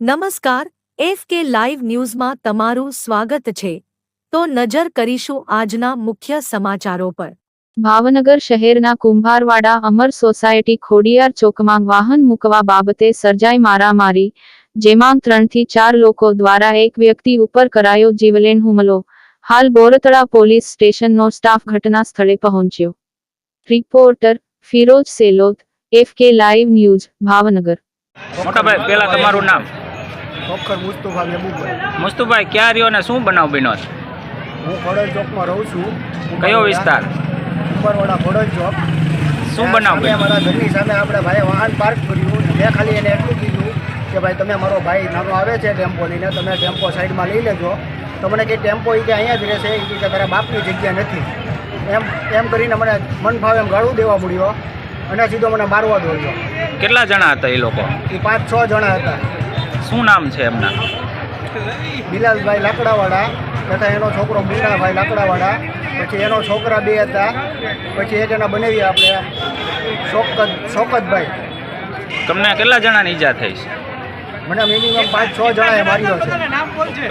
નમસ્કાર F K live ન્યૂઝમાં તમારું સ્વાગત છે. તો નજર કરીશું આજના મુખ્ય સમાચારો પર. ભાવનગર શહેરના કુંભારવાડા અમર સોસાયટી ખોડિયાર ચોકમાં વાહન મૂકવા બાબતે સર્જાઈ મારામારી જેમાં ત્રણથી ચાર લોકો દ્વારા એક વ્યક્તિ ઉપર કરાયો જીવલેણ હુમલો. હાલ બોરતળા પોલીસ સ્ટેશનનો સ્ટાફ ઘટના સ્થળે પહોંચ્યો. Reporter Firoz Selot F K live news Bhavnagar. મોટાભાઈ પહેલા તમારું નામ? ડૉક્ટર મુસ્તુફા મહેબૂબભાઈ મુસ્તુભાઈ ક્યાં રહ્યો ને શું બનાવ બન્યો હું ખોડલ ચોકમાં રહું છું. કયો વિસ્તાર? ઉપરવાડા ખોડલ ચોક. શું બનાવ મારા ઘરની સામે આપણે ભાઈ વાહન પાર્ક કર્યું. મેં ખાલી એને એટલું કીધું કે ભાઈ તમે મારો ભાઈ નાનો આવે છે ટેમ્પો લઈને તમે ટેમ્પો સાઈડમાં લઈ લેજો. તો મને કે ટેમ્પો એ કે અહીંયા જ રહેશે? એ કે તારા બાપની જગ્યા નથી. એમ એમ કરીને મને મન ફાવે એમ ગાળું દેવા મળ્યો અને સીધો મને મારવા દોડ્યો. કેટલા જણા હતા એ લોકો? એ પાંચ છ જણા હતા. શું નામ છે એમના? બિલાલભાઈ લાકડાવાળા તથા એનો છોકરો મુન્નાભાઈ લાકડાવાળા. પછી એનો છોકરા બે હતા. પછી એક એના બનાવી આપણે શોકત શોકતભાઈ. તમને કેટલા જણાની ઈજા થઈ છે? મને મિનિમમ પાંચ છ જણાએ માર્યો છે.